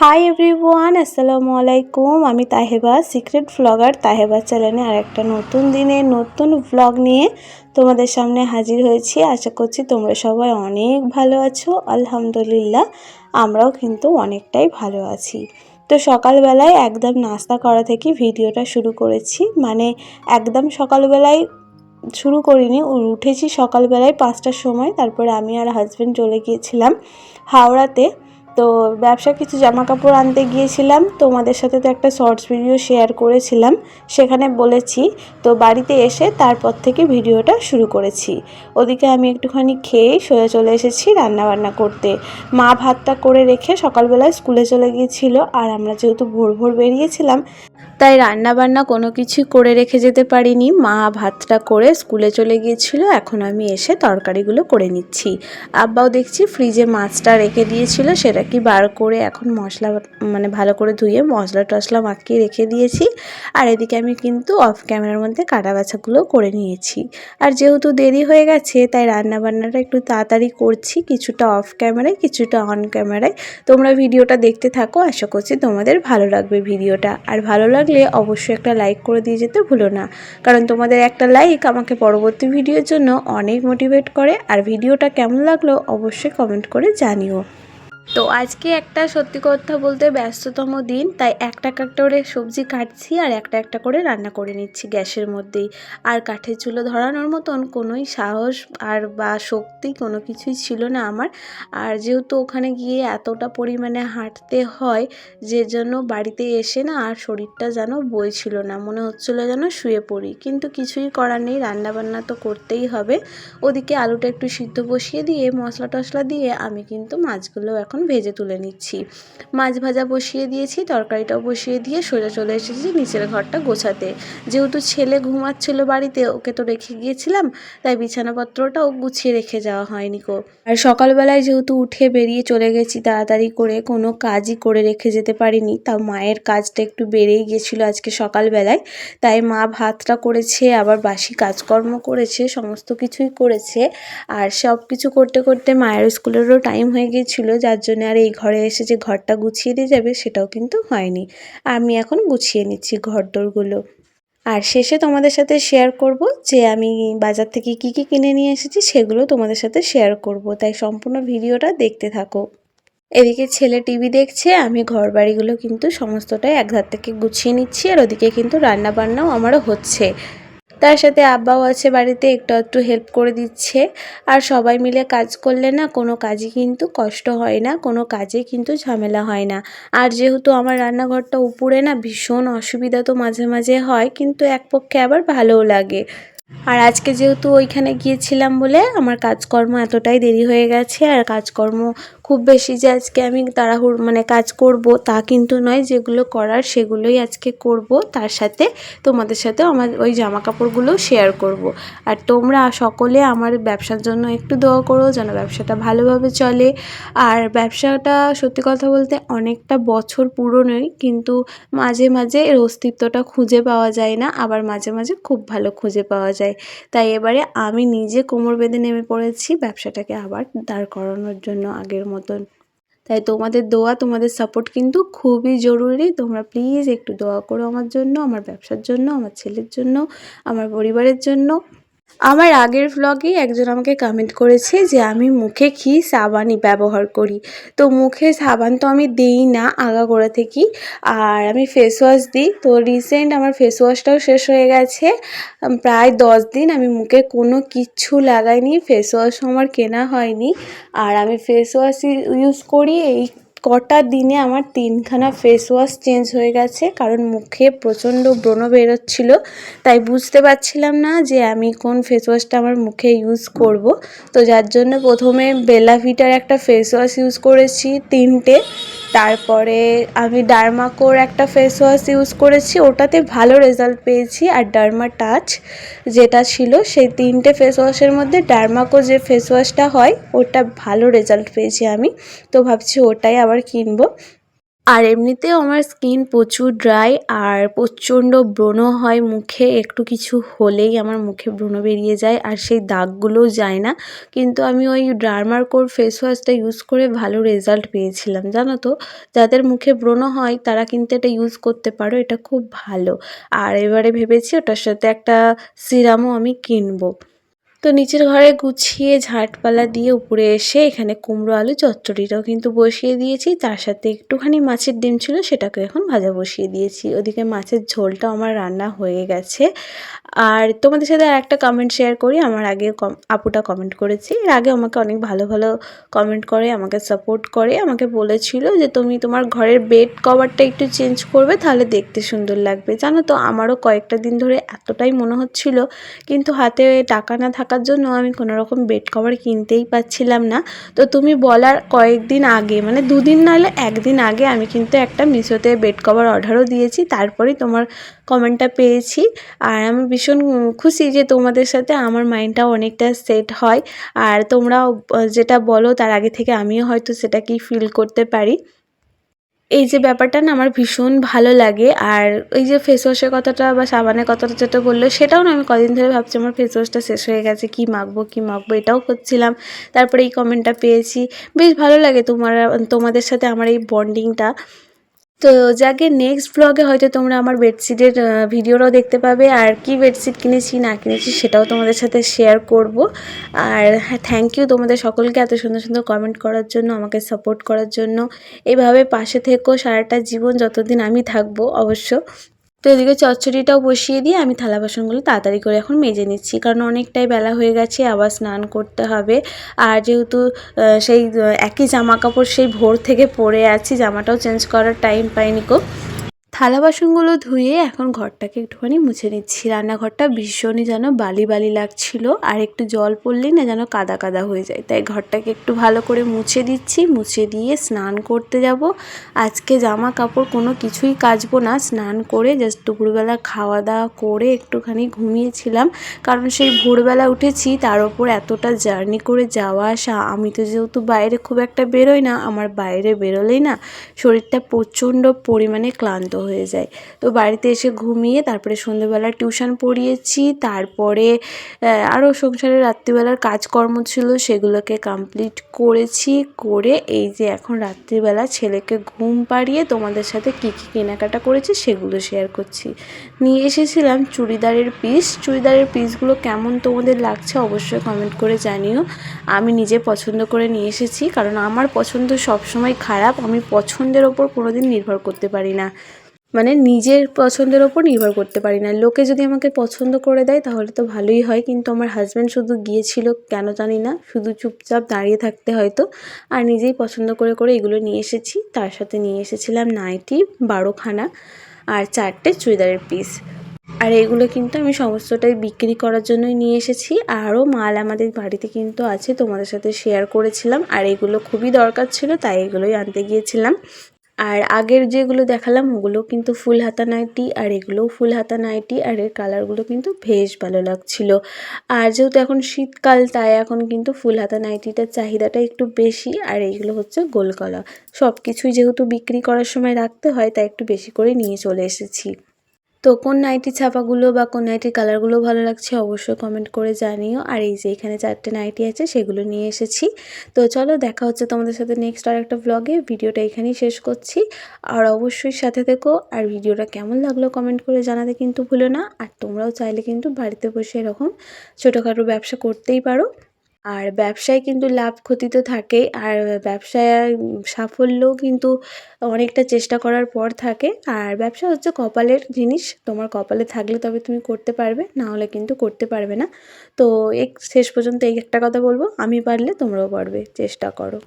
Hi everyone আসসালামু আলাইকুম আমি তাহেবা সিক্রেট ভ্লগার তাহেবা চ্যানেলে আর একটা নতুন দিনে নতুন ভ্লগ নিয়ে তোমাদের সামনে হাজির হয়েছি। আশা করছি তোমরা সবাই অনেক ভালো আছো। আলহামদুলিল্লাহ, আমরাও কিন্তু অনেকটাই ভালো আছি। তো সকালবেলায় একদম নাস্তা করা থেকে ভিডিওটা শুরু করেছি। মানে একদম সকালবেলায় শুরু করিনি উঠেছি সকালবেলায় পাঁচটার সময়। তারপরে আমি আর হাজব্যান্ড চলে গিয়েছিলাম হাওড়াতে। তো ব্যবসা কিছু জামা কাপড় আনতে গিয়েছিলাম। তোমাদের সাথে তো একটা শর্টস ভিডিও শেয়ার করেছিলাম। সেখানে বলেছি, তো বাড়িতে এসে তারপর থেকে ভিডিওটা শুরু করেছি। ওদিকে আমি একটুখানি খেয়ে সোজা চলে এসেছি রান্না বান্না করতে। মা ভাতটা করে রেখে সকালবেলায় স্কুলে চলে গিয়েছিল আর আমরা যেহেতু ভোর ভোর বেরিয়েছিলাম তাই রান্না বান্না কোনো কিছু করে রেখে যেতে পারিনি। মা ভাতটা করে স্কুলে চলে গিয়েছিল, এখন আমি এসে তরকারিগুলো করে নিচ্ছি। আব্বাও দেখছি ফ্রিজে মাছটা রেখে দিয়েছিল, সেটা কি বার করে এখন মশলা মানে ভালো করে ধুয়ে মশলা টশলা মাখিয়ে রেখে দিয়েছি। আর এদিকে আমি কিন্তু অফ ক্যামেরার মধ্যে কাটা বাছাগুলো করে নিয়েছি। আর যেহেতু দেরি হয়ে গেছে, তাই রান্না বান্নাটা একটু তাড়াতাড়ি করছি, কিছুটা অফ ক্যামেরায়, কিছুটা অন ক্যামেরায়। তোমরা ভিডিওটা দেখতে থাকো, আশা করছি তোমাদের ভালো লাগবে ভিডিওটা। আর ভালো লাগলে অবশ্যই একটা লাইক করে দিয়ে যেতে ভুলো না। কারণ তোমাদের একটা লাইক আমাকে পরবর্তী ভিডিওর জন্য অনেক মোটিভেট করে। আর ভিডিওটা কেমন লাগল অবশ্যই কমেন্ট করে জানিও। তো আজকে একটা সত্যি কথা বলতে ব্যস্ততম দিন, তাই একটা একটা করে সবজি কাটছি আর একটা একটা করে রান্না করে নিচ্ছি গ্যাসের মধ্যেই। আর কাঠের চুলো ধরানোর মতন কোনোই সাহস আর বা শক্তি কোনো কিছুই ছিল না আমার। আর যেহেতু ওখানে গিয়ে এতটা পরিমাণে হাঁটতে হয়, যে জন্য বাড়িতে এসে না আর শরীরটা যেন বইছিল না, মনে হচ্ছিল যেন শুয়ে পড়ি। কিন্তু কিছুই করার নেই, রান্নাবান্না তো করতেই হবে। ওদিকে আলুটা একটু সিদ্ধ বসিয়ে দিয়ে মশলা টশলা দিয়ে আমি কিন্তু মাছগুলো এখন এখন ভেজে তুলে নিচ্ছি। মাছ ভাজা বসিয়ে দিয়েছি, তরকারিটাও বসিয়ে দিয়ে সোজা চলে এসেছি নিচের ঘরটা গোছাতে। যেহেতু ছেলে ঘুমাচ্ছিল বাড়িতে, ওকে তো রেখে গিয়েছিলাম, তাই বিছানাপত্রটাও গুছিয়ে রেখে যাওয়া হয়নি কো আর সকালবেলায় যেহেতু উঠে বেরিয়ে চলে গেছি তাড়াতাড়ি করে, কোনো কাজই করে রেখে যেতে পারিনি। তাও মায়ের কাজটা একটু বেড়েই গিয়েছিল আজকে সকালবেলায়, তাই মা ভাতটা করেছে, আবার বাসি কাজকর্ম করেছে, সমস্ত কিছুই করেছে। আর সব কিছু করতে করতে মায়ের স্কুলেরও টাইম হয়ে গিয়েছিল, যার জন্য আর এই ঘরে এসে যে ঘরটা গুছিয়ে দিয়ে যাবে সেটাও কিন্তু হয়নি। আমি এখন গুছিয়ে নিচ্ছি ঘর দোরগুলো আর শেষে তোমাদের সাথে শেয়ার করব যে আমি বাজার থেকে কি কি কিনে নিয়ে এসেছি সেগুলো তোমাদের সাথে শেয়ার করব। তাই সম্পূর্ণ ভিডিওটা দেখতে থাকো। এদিকে ছেলে টিভি দেখছে, আমি ঘর বাড়িগুলো কিন্তু সমস্তটাই একধার থেকে গুছিয়ে নিচ্ছি আর ওদিকে কিন্তু রান্না বান্নাও আমারও হচ্ছে। তার সাথে আব্বাও আছে বাড়িতে, একটু একটু হেল্প করে দিচ্ছে। আর সবাই মিলে কাজ করলে না, কোনো কাজই কিন্তু কষ্ট হয় না, কোনো কাজে কিন্তু ঝামেলা হয় না। আর যেহেতু আমার রান্নাঘরটা উপরে না, ভীষণ অসুবিধা তো মাঝে মাঝে হয়, কিন্তু এক পক্ষে আবার ভালোও লাগে। আর আজকে যেহেতু ওইখানে গিয়েছিলাম বলে আমার কাজকর্ম এতটাই দেরি হয়ে গেছে, আর কাজকর্ম খুব বেশি যে আজকে আমি তাড়াহুড় মানে কাজ করব তা কিন্তু নয়, যেগুলো করার সেগুলোই আজকে করব। তার সাথে তোমাদের সাথেও আমার ওই জামা কাপড়গুলোও শেয়ার করব। আর তোমরা সকলে আমার ব্যবসার জন্য একটু দোয়া করো যেন ব্যবসাটা ভালোভাবে চলে। আর ব্যবসাটা সত্যি কথা বলতে অনেকটা বছর পুরনোই, কিন্তু মাঝে মাঝে এর অস্তিত্বটা খুঁজে পাওয়া যায় না, আবার মাঝে মাঝে খুব ভালো খুঁজে পাওয়া যায়। তাই এবারে আমি নিজে কোমর বেঁধে নেমে পড়েছি, ব্যবসাটাকে আবার দাঁড় করানোর জন্য আগের মতন। তাই তোমাদের দোয়া, তোমাদের সাপোর্ট কিন্তু খুবই জরুরি। তোমরা প্লিজ একটু দোয়া করো আমার জন্য, আমার ব্যবসার জন্য, আমার ছেলের জন্য, আমার পরিবারের জন্য। আমার আগের ভ্লগে একজন আমাকে কমেন্ট করেছে যে, আমি মুখে কি সাবানই ব্যবহার করি? তো মুখে সাবান তো আমি দিই না, আগাগোড়া থেকেই। আর আমি ফেস ওয়াশ দিই। তো রিসেন্ট আমার ফেস ওয়াশটাও শেষ হয়ে গেছে। প্রায় দশ দিন আমি মুখে কোনো কিচ্ছু লাগাইনি। ফেস ওয়াশও আমার কেনা হয়নি। আর আমি ফেস ওয়াশ ইউজ করি এই কটা দিনে আমার তিনখানা ফেস ওয়াশ চেঞ্জ হয়ে গেছে, কারণ মুখে প্রচণ্ড ব্রণ বেরোচ্ছিল। তাই বুঝতে পারছিলাম না যে আমি কোন ফেস ওয়াশটা আমার মুখে ইউজ করব। তো যার জন্য প্রথমে বেলাভিটার একটা ফেস ওয়াশ ইউজ করেছি, তিনটে। তারপরে আমি ডার্মাকোর একটা ফেস ওয়াশ ইউজ করেছি, ওটাতে ভালো রেজাল্ট পেয়েছি। আর ডার্মা টাচ যেটা ছিল, সেই তিনটে ফেস ওয়াশের মধ্যে ডার্মাকো যে ফেস ওয়াশটা হয়, ওটা ভালো রেজাল্ট পেয়েছি আমি। তো ভাবছি ওটাই আবার কিনবো। আর এমনিতেও আমার স্কিন প্রচুর ড্রাই আর প্রচণ্ড ব্রণ হয় মুখে, একটু কিছু হলেই আমার মুখে ব্রণ বেরিয়ে যায় আর সেই দাগগুলোও যায় না। কিন্তু আমি ওই ডার্মারকোর ফেস ওয়াশটা ইউজ করে ভালো রেজাল্ট পেয়েছিলাম, জানো তো? যাদের মুখে ব্রণ হয় তারা কিন্তু এটা ইউজ করতে পারো, এটা খুব ভালো। আর এবারে ভেবেছি ওটার সাথে একটা সিরামও আমি কিনবো। তো নিচের ঘরে গুছিয়ে ঝাঁটপালা দিয়ে উপরে এসে এখানে কুমড়ো, আলু, চচ্চড়িটাও কিন্তু বসিয়ে দিয়েছি। তার সাথে একটুখানি মাছের ডিম ছিল সেটাকে এখন ভাজা বসিয়ে দিয়েছি। ওদিকে মাছের ঝোলটাও আমার রান্না হয়ে গেছে। আর তোমাদের সাথে আর একটা কমেন্ট শেয়ার করি। আমার আগে আপুটা কমেন্ট করেছি। এর আগে আমাকে অনেক ভালো ভালো কমেন্ট করে, আমাকে সাপোর্ট করে, আমাকে বলেছিল যে তুমি তোমার ঘরের বেড কভারটা একটু চেঞ্জ করবে, তাহলে দেখতে সুন্দর লাগবে। জানো তো, আমারও কয়েকটা দিন ধরে এতটাই মনে হচ্ছিল। কিন্তু হাতে টাকা না থাকার জন্য আমি কোনো রকম বেড কভার কিনতেই পাচ্ছিলাম না। তো তুমি বলার কয়েকদিন আগে মানে দুদিন নাহলে একদিন আগে আমি কিন্তু একটা মিশোতে বেড কভার অর্ডারও দিয়েছি তারপরেই তোমার কমেন্টটা পেয়েছি। আর আমি ভীষণ খুশি যে তোমাদের সাথে আমার মাইন্ডটাও অনেকটা সেট হয়। আর তোমরাও যেটা বলো তার আগে থেকে আমিও হয়তো সেটা কি ফিল করতে পারি। এই যে ব্যাপারটা না আমার ভীষণ ভালো লাগে। আর ওই যে ফেস ওয়াশের কথাটা বা সাবানের কথাটা যেটা বলল, সেটাও না আমি কদিন ধরে ভাবছি আমার ফেস ওয়াশটা শেষ হয়ে গেছে, কি মাখবো কি মাখবো, এটাও করছিলাম। তারপরে এই কমেন্টটা পেয়েছি। বেশ ভালো লাগে তোমার, তোমাদের সাথে আমার এই বন্ডিংটা তো যাকে নেক্সট ব্লগে হয়তো তোমরা আমার বেডশিটের ভিডিওটাও দেখতে পাবে, আর কি বেডশিট কিনেছি, না কিনেছি সেটাও তোমাদের সাথে শেয়ার করব। আর হ্যাঁ থ্যাংক ইউ তোমাদের সকলকে এত সুন্দর সুন্দর কমেন্ট করার জন্য, আমাকে সাপোর্ট করার জন্য। এভাবে পাশে থেকেও সারাটা জীবন যতদিন আমি থাকব, অবশ্য। তো এদিকে চচ্চড়িটাও বসিয়ে দিয়ে আমি থালা বাসনগুলো তাড়াতাড়ি করে এখন মেজে নিচ্ছি। কারণ অনেকটাই বেলা হয়ে গেছে, আবার স্নান করতে হবে। আর যেহেতু সেই একই জামা কাপড় সেই ভোর থেকে পরে আছি, জামাটাও চেঞ্জ করার টাইম পাইনি কো থালা বাসনগুলো ধুয়ে এখন ঘরটাকে একটুখানি মুছে নিচ্ছি। রান্নাঘরটা ভীষণই যেন বালি বালি লাগছিল, আর একটু জল পড়লেই না যেন কাদা কাদা হয়ে যায়। তাই ঘরটাকে একটু ভালো করে মুছে দিচ্ছি, মুছে দিয়ে স্নান করতে যাব। আজকে জামা কাপড় কোনো কিছুই কাচবো না, স্নান করে জাস্ট দুপুরবেলা খাওয়া দাওয়া করে একটুখানি ঘুমিয়েছিলাম। কারণ সেই ভোরবেলা উঠেছি, তার ওপর এতটা জার্নি করে যাওয়া আসা, আমি তো যেহেতু বাইরে খুব একটা বেরোই না, আমার বাইরে বেরোলেই না শরীরটা প্রচণ্ড পরিমাণে ক্লান্ত হয়ে যায়। তো বাড়িতে এসে ঘুমিয়ে তারপরে সন্ধ্যেবেলা টিউশন পড়িয়েছি, তারপরে আরও সংসারে রাত্রিবেলার কাজকর্ম ছিল সেগুলোকে কমপ্লিট করেছি, করে এই যে এখন রাত্রিবেলা ছেলেকে ঘুম পাড়িয়ে তোমাদের সাথে কী কী কেনাকাটা করেছি সেগুলো শেয়ার করছি। নিয়ে এসেছিলাম চুড়িদারের পিস চুড়িদারের পিসগুলো কেমন তোমাদের লাগছে অবশ্যই কমেন্ট করে জানিও। আমি নিজে পছন্দ করে নিয়ে এসেছি, কারণ আমার পছন্দ সবসময় খারাপ। আমি পছন্দের ওপর কোনোদিন নির্ভর করতে পারি না। মানে নিজের পছন্দের ওপর নির্ভর করতে পারি না। লোকে যদি আমাকে পছন্দ করে দেয়, তাহলে তো ভালোই হয়। কিন্তু আমার হাজব্যান্ড শুধু গিয়েছিল কেন জানি না, শুধু চুপচাপ দাঁড়িয়ে থাকতে হয়তো। আর নিজেই পছন্দ করে করে এগুলো নিয়ে এসেছি। তার সাথে নিয়ে এসেছিলাম নাইটি, বারোখানা আর চারটে চুড়িদারের পিস আর এগুলো কিন্তু আমি সমস্তটাই বিক্রি করার জন্যই নিয়ে এসেছি। আরও মাল আমাদের বাড়িতে কিন্তু আছে, তোমাদের সাথে শেয়ার করেছিলাম। আর এগুলো খুবই দরকার ছিল, তাই এগুলোই আনতে গিয়েছিলাম। আর আগের যেগুলো দেখালাম, ওগুলো কিন্তু ফুল হাতা নাইটি আর এগুলোও ফুল হাতা নাইটি আর এর কালারগুলো কিন্তু বেশ ভালো লাগছিল। আর যেহেতু এখন শীতকাল, তাই এখন কিন্তু ফুল হাতা নাইটিটার চাহিদাটা একটু বেশি, আর এইগুলো হচ্ছে গোলকলা সব কিছুই যেহেতু বিক্রি করার সময় রাখতে হয়, তাই একটু বেশি করে নিয়ে চলে এসেছি। তো কোন নাইটি ছাপাগুলো বা কোন নাইটির কালারগুলো ভালো লাগছে অবশ্যই কমেন্ট করে জানিও। আর এই যে এখানে চারটে নাইটি আছে, সেগুলো নিয়ে এসেছি। তো চলো দেখা হচ্ছে তোমাদের সাথে নেক্সট আর একটা ব্লগে ভিডিওটা এখানেই শেষ করছি। আর অবশ্যই সাথে থেকো। আর ভিডিওটা কেমন লাগল কমেন্ট করে জানাতে কিন্তু ভুলো না। আর তোমরাও চাইলে কিন্তু বাড়িতে বসে এরকম ছোটোখাটো ব্যবসা করতেই পারো। আর ব্যবসায় কিন্তু লাভ ক্ষতি তো থাকেই। আর ব্যবসায় সাফল্যও কিন্তু অনেকটা চেষ্টা করার পর থাকে। আর ব্যবসা হচ্ছে কপালের জিনিস। তোমার কপালে থাকলে তবে তুমি করতে পারবে, না হলে কিন্তু করতে পারবে না। তো এক শেষ পর্যন্ত এই একটা কথা বলব, আমি পারলে তোমরাও পারবে, চেষ্টা করো।